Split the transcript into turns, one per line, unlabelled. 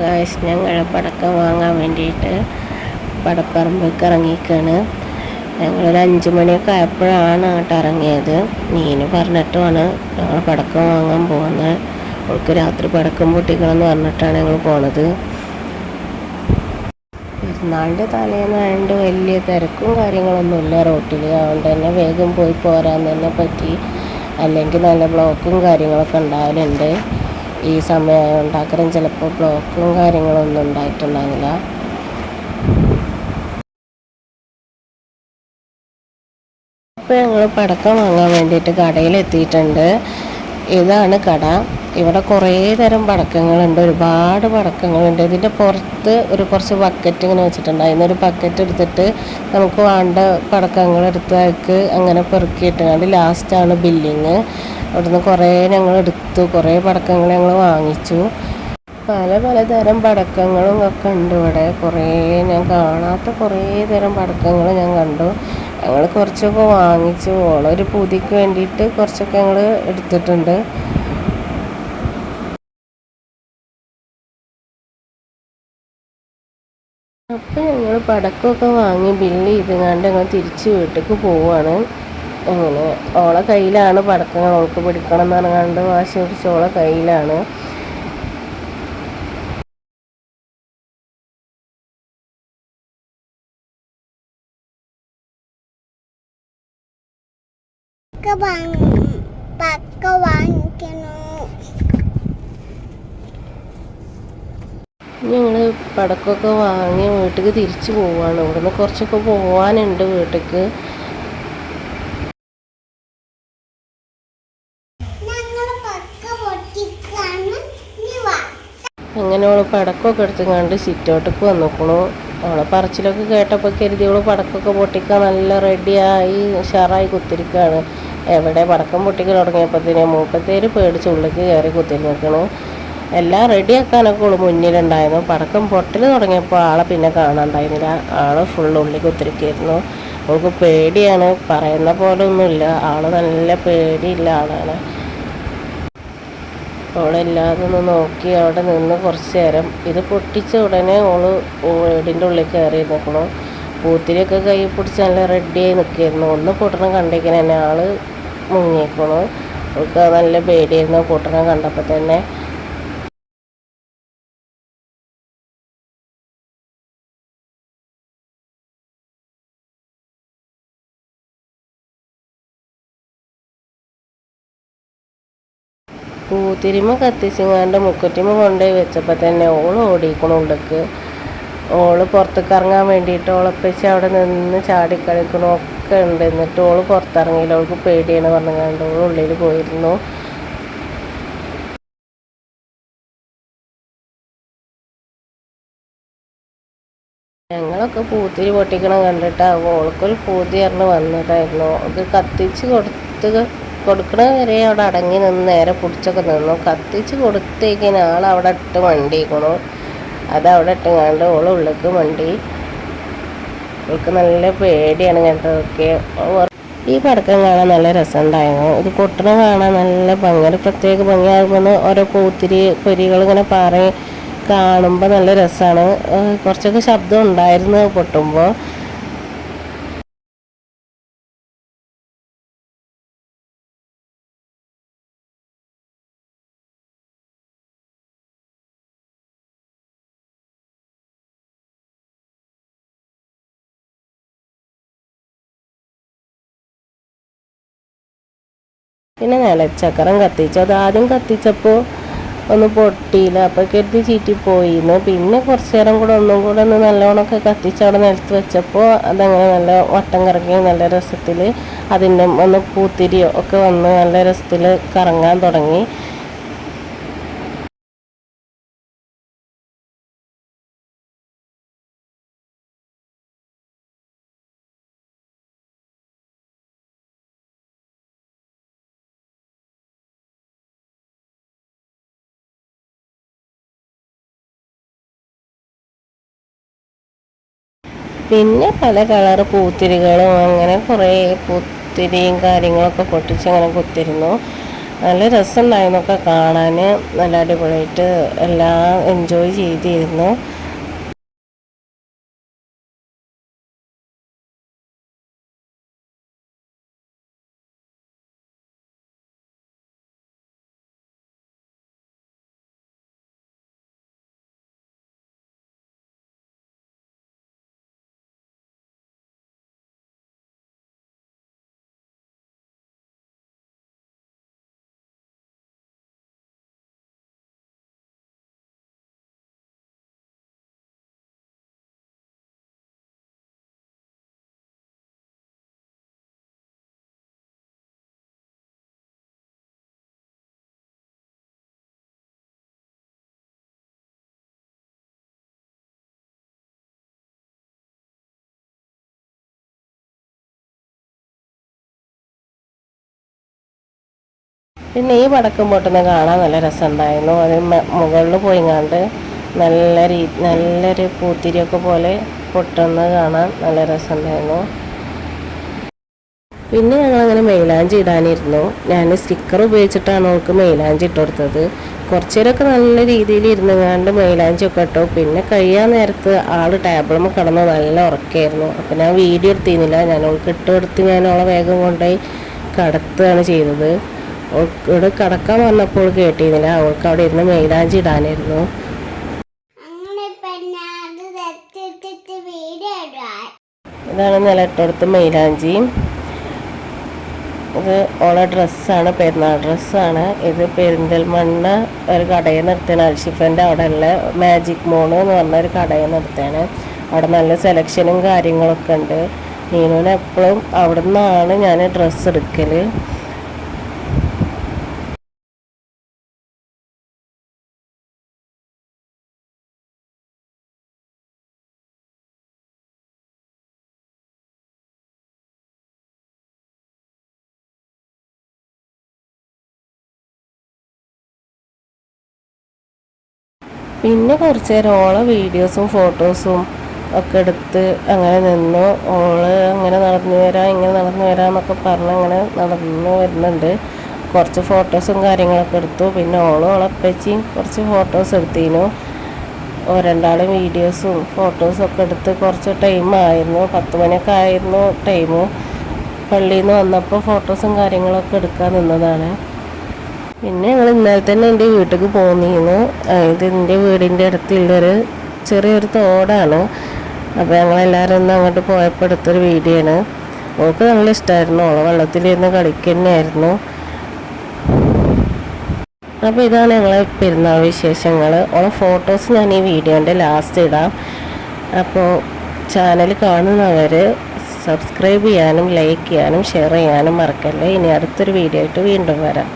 Guys ഞങ്ങൾ പടക്കം വാങ്ങാൻ വേണ്ടിയിട്ട് പടപ്പറമ്പേക്ക് ഇറങ്ങിക്കാണ് ഞങ്ങളൊരു അഞ്ച് മണിയൊക്കെ ആയപ്പോഴാണ് അങ്ങോട്ട് ഇറങ്ങിയത്. നീന് പറഞ്ഞിട്ടുമാണ് ഞങ്ങൾ പടക്കം വാങ്ങാൻ പോകുന്നത്. അവൾക്ക് രാത്രി പടക്കം പൊട്ടിക്കണം എന്ന് പറഞ്ഞിട്ടാണ് ഞങ്ങൾ പോണത്. പെരുന്നാളിന്റെ തലേന്നായതുകൊണ്ട് വലിയ തിരക്കും കാര്യങ്ങളൊന്നുമില്ല റോട്ടിൽ അതുകൊണ്ട് തന്നെ വേഗം പോയി പോരാൻ തന്നെ പറ്റി. അല്ലെങ്കിൽ നല്ല ബ്ലോക്കും കാര്യങ്ങളൊക്കെ ഉണ്ടാവലുണ്ട്. ഈ സമയമായതുകൊണ്ട് അത്രയും ചിലപ്പോൾ ബ്ലോക്കും കാര്യങ്ങളൊന്നും ഉണ്ടായിട്ടുണ്ടാകില്ല. ഇപ്പോൾ ഞങ്ങൾ പടക്കം വാങ്ങാൻ വേണ്ടിയിട്ട് കടയിലെത്തിയിട്ടുണ്ട് ഇതാണ് കട. ഇവിടെ കുറേ തരം പടക്കങ്ങളുണ്ട്. ഒരുപാട് പടക്കങ്ങളുണ്ട്. ഇതിന്റെ പുറത്ത് ഒരു കുറച്ച് ബക്കറ്റ് ഇങ്ങനെ വെച്ചിട്ടുണ്ട്. അതിൽ നിന്നൊരു ബക്കറ്റ് എടുത്തിട്ട് നമുക്ക് വേണ്ട പടക്കങ്ങൾ എടുത്തേക്ക് അങ്ങനെ പെറുക്കിയിട്ടുണ്ട്. ലാസ്റ്റാണ് ബില്ലിങ് അവിടുന്ന് കുറേ ഞങ്ങൾ എടുത്തു കുറേ പടക്കങ്ങൾ ഞങ്ങൾ വാങ്ങിച്ചു. പല പലതരം പടക്കങ്ങളും ഒക്കെ ഉണ്ട് ഇവിടെ. കുറേ ഞാൻ കാണാത്ത കുറേ തരം പടക്കങ്ങൾ ഞാൻ കണ്ടു. ഞങ്ങൾ കുറച്ചൊക്കെ വാങ്ങിച്ചു. ഓളൊരു പൂതിക്ക് വേണ്ടിയിട്ട് കുറച്ചൊക്കെ ഞങ്ങൾ എടുത്തിട്ടുണ്ട്. അപ്പം ഞങ്ങൾ പടക്കമൊക്കെ വാങ്ങി ബില്ല് ചെയ്തുകൊണ്ട് ഞങ്ങൾ തിരിച്ച് വീട്ടിലേക്ക് പോവുകയാണ് അങ്ങനെ. ഓളെ കയ്യിലാണ് പടക്കങ്ങൾ ഓൾക്ക് പിടിക്കണം എന്ന് പറഞ്ഞുകൊണ്ട് വാശി പിടിച്ച് ഓളെ കയ്യിലാണ്. ഞങ്ങൾ പടക്കമൊക്കെ വാങ്ങി വീട്ടിലേക്ക് തിരിച്ചു പോവാണ്. ഇവിടുന്ന് കുറച്ചൊക്കെ പോവാനുണ്ട് വീട്ടിലേക്ക്
ഞങ്ങൾ പക്ക പൊട്ടിക്കാണ് നീ വാ
അങ്ങനെ ഓൾ പടക്കമൊക്കെ എടുത്ത് സിറ്റോട്ടക്ക് വന്നിക്കണു. അവളെ പറച്ചിലൊക്കെ കേട്ടപ്പോൾ കരുതി ഓൾ പടക്കമൊക്കെ പൊട്ടിക്കാൻ നല്ല റെഡിയായി ഉഷാറായി കുത്തിരിക്കുകയാണ് എവിടെ പടക്കം പൊട്ടിക്കൽ തുടങ്ങിയപ്പോഴത്തേന് മൂപ്പത്തേര് പേടിച്ച് ഉള്ളിലേക്ക് കയറി കുത്തിരിക്കണു എല്ലാം റെഡിയാക്കാനൊക്കെ ഓൾ മുന്നിലുണ്ടായിരുന്നു. പടക്കം പൊട്ടൽ തുടങ്ങിയപ്പോൾ ആളെ പിന്നെ കാണാണ്ടായിരുന്നില്ല ആൾ ഫുൾ ഉള്ളിൽ കുത്തിരിക്കായിരുന്നു. അവൾക്ക് പേടിയാണ്. പറയുന്ന പോലെ ഒന്നുമില്ല. ആൾ നല്ല പേടിയില്ല ആളാണ്. ഓളെല്ലാതും ഒന്ന് നോക്കി അവിടെ നിന്ന് കുറച്ച് നേരം. ഇത് പൊട്ടിച്ച ഉടനെ ഓൾ വീടിന്റെ ഉള്ളിൽ കയറി നിൽക്കണു പൂത്തിരിയൊക്കെ കൈ പിടിച്ച് നല്ല റെഡിയായി നിൽക്കായിരുന്നു ഒന്ന് പൊട്ടണം കണ്ടേക്കിന് തന്നെ ആൾ മുങ്ങിയേക്കണു അവൾക്ക് നല്ല പേടിയായിരുന്നു. പൊട്ടണം കണ്ടപ്പോൾ തന്നെ പൂത്തിരിമ കത്തിച്ചങ്ങാണ്ട് മുക്കുറ്റിമ കൊണ്ടുപോയി വെച്ചപ്പോൾ തന്നെ ഓൾ ഓടിക്കണം ഉള്ളിക്ക്. ഓൾ പുറത്തേക്ക് ഇറങ്ങാൻ വേണ്ടിയിട്ട് ഓളപ്പച്ച് അവിടെ നിന്ന് ചാടിക്കളിക്കണു ഒക്കെ ഉണ്ട്. എന്നിട്ട് ഓൾ പുറത്തിറങ്ങിയില്ല. ഓൾക്ക് പേടിയാണ് പറഞ്ഞുകൊണ്ട് ഓൾ ഉള്ളിൽ പോയിരുന്നു. ഞങ്ങളൊക്കെ പൂത്തിരി പൊട്ടിക്കണം കണ്ടിട്ട് ഓൾക്കൊരു പൂതി പറഞ്ഞ് വന്നതായിരുന്നു അത് കത്തിച്ച് കൊടുത്ത് കൊടുക്കണ വരെ അവിടെ അടങ്ങി നിന്ന് നേരെ പിടിച്ചൊക്കെ നിന്നു. കത്തിച്ച് കൊടുത്തേക്കിന് അവിടെ ഇട്ട് വണ്ടിക്കണു അത് അവിടെ ഇട്ട് കണ്ട് ഓൾ ഉള്ളിക്ക് വണ്ടി ഓൾക്ക് നല്ല പേടിയാണ് ഞങ്ങൾക്കൊക്കെ ഈ പടക്കം കാണാൻ നല്ല രസം രസമുണ്ടായിരുന്നു. ഇത് പൊട്ടണ കാണാൻ നല്ല ഭംഗി പ്രത്യേക ഭംഗിയാകുമ്പോൾ ഓരോ പൂത്തിരി പൊരികൾ ഇങ്ങനെ പറയും കാണുമ്പോൾ നല്ല രസമാണ് കുറച്ചൊക്കെ ശബ്ദം ഉണ്ടായിരുന്നു പൊട്ടുമ്പോൾ പിന്നെ നിലച്ചക്കരം കത്തിച്ചു. അത് ആദ്യം കത്തിച്ചപ്പോൾ ഒന്ന് പൊട്ടിയില്ല. അപ്പോൾ കരുതി ചീറ്റിപ്പോയിന്ന് പിന്നെ കുറച്ച് നേരം കൂടെ ഒന്നും കൂടെ ഒന്ന് നല്ലോണമൊക്കെ കത്തിച്ച് അവിടെ നിലത്ത് വെച്ചപ്പോൾ അതങ്ങനെ നല്ല വട്ടം കറങ്ങി നല്ല രസത്തിൽ അതിന്റെ ഒന്ന് പൂത്തിരിയോ ഒക്കെ വന്ന് നല്ല രസത്തിൽ കറങ്ങാൻ തുടങ്ങി. പിന്നെ പല കളർ പൂത്തിരികളും അങ്ങനെ കുറേ പൂത്തിരിയും കാര്യങ്ങളൊക്കെ പൊട്ടിച്ച് അങ്ങനെ കുത്തിരുന്നു. നല്ല രസമുണ്ടായിരുന്നൊക്കെ കാണാൻ. നല്ല അടിപൊളിയായിട്ട് എല്ലാം എൻജോയ് ചെയ്തിരുന്നു. പിന്നെ ഈ വടക്കും പൊട്ടുന്ന കാണാൻ നല്ല രസമുണ്ടായിരുന്നു. അത് മുകളിൽ പോയി കണ്ട് നല്ല രീ നല്ലൊരു പൂത്തിരിയൊക്കെ പോലെ പൊട്ടുന്നത് കാണാൻ നല്ല രസമുണ്ടായിരുന്നു. പിന്നെ ഞങ്ങളങ്ങനെ മെയിലാഞ്ചി ഇടാനിരുന്നു. ഞാൻ സ്റ്റിക്കർ ഉപയോഗിച്ചിട്ടാണ് അവൾക്ക് മെയിലാഞ്ചി ഇട്ട് കൊടുത്തത്. കുറച്ച് നല്ല രീതിയിൽ ഇരുന്നുങ്ങാണ്ട് മെയിലാഞ്ചി ഒക്കെ ഇട്ടു. പിന്നെ കഴിയാൻ നേരത്ത് ആൾ ടേബിളുമ്പോൾ കിടന്ന് നല്ല ഉറക്കമായിരുന്നു അപ്പം ഞാൻ വീഡിയോ എടുത്തിരുന്നില്ല. ഞാൻ അവൾക്ക് ഇട്ട് കൊടുത്ത് ഞാൻ വേഗം കൊണ്ടുപോയി കടത്തുകയാണ് ചെയ്തത്. ഇവിടെ കടക്കാൻ വന്നപ്പോൾ കേട്ടിരുന്നില്ല. അവൾക്ക് അവിടെ ഇരുന്ന് മെയിലാഞ്ചി ഇടാനായിരുന്നു. ഇതാണ് നിലട്ടടുത്ത് മൈലാഞ്ചി ഇത് ഓളെ ഡ്രസ്സാണ് പെരുന്നാൾ ഡ്രസ്സാണ്. ഇത് പെരിന്തൽമണ്ണ ഒരു കടയിൽ നിർത്തിയാണ് അൽഷിഫന്റെ അവിടെ ഉള്ള മാജിക് മോണ് എന്ന് പറഞ്ഞ ഒരു കടയിൽ നിർത്തിയാണ് അവിടെ നല്ല സെലക്ഷനും കാര്യങ്ങളൊക്കെ ഉണ്ട്. നീനുവിന് എപ്പോഴും അവിടെ നിന്നാണ് ഞാൻ ഡ്രസ്സ് എടുക്കൽ പിന്നെ കുറച്ച് നേരം ഓളെ വീഡിയോസും ഫോട്ടോസും ഒക്കെ എടുത്ത് അങ്ങനെ നിന്നു. ഓൾ അങ്ങനെ നടന്നു വരാം ഇങ്ങനെ നടന്നു വരാം എന്നൊക്കെ പറഞ്ഞ് അങ്ങനെ നടന്നു വരുന്നുണ്ട്. കുറച്ച് ഫോട്ടോസും കാര്യങ്ങളൊക്കെ എടുത്തു. പിന്നെ ഓളും ഓളപ്പച്ചിയും കുറച്ച് ഫോട്ടോസ് എടുത്തിരുന്നു. രണ്ടാളും വീഡിയോസും ഫോട്ടോസും ഒക്കെ എടുത്ത് കുറച്ച് ടൈമായിരുന്നു പത്ത് മണിയൊക്കെ ആയിരുന്നു ടൈം പള്ളിയിൽ നിന്ന് വന്നപ്പോൾ ഫോട്ടോസും കാര്യങ്ങളൊക്കെ എടുക്കാൻ നിന്നതാണ്. പിന്നെ ഞങ്ങൾ ഇന്നലെ തന്നെ എന്റെ വീട്ടിലേക്ക് പോന്നിരുന്നു. അതായത് എന്റെ വീടിന്റെ അടുത്തുള്ളൊരു ചെറിയൊരു തോടാണ്. അപ്പോൾ ഞങ്ങളെല്ലാവരും ഒന്ന് അങ്ങോട്ട് പോയപ്പോൾ എടുത്തൊരു വീഡിയോ ആണ് ഓൾക്ക് നല്ല ഇഷ്ടമായിരുന്നു ഓളെ വെള്ളത്തിലിരുന്ന് കളിക്കുന്നതായിരുന്നു അപ്പോൾ ഇതാണ് ഞങ്ങളെ പെരുന്നാൾ വിശേഷങ്ങൾ. ഓളെ ഫോട്ടോസ് ഞാൻ ഈ വീഡിയോന്റെ ലാസ്റ്റ് ഇടാം. അപ്പോൾ ചാനൽ കാണുന്നവർ സബ്സ്ക്രൈബ് ചെയ്യാനും ലൈക്ക് ചെയ്യാനും ഷെയർ ചെയ്യാനും മറക്കല്ലേ. ഇനി അടുത്തൊരു വീഡിയോ ആയിട്ട് വീണ്ടും വരാം.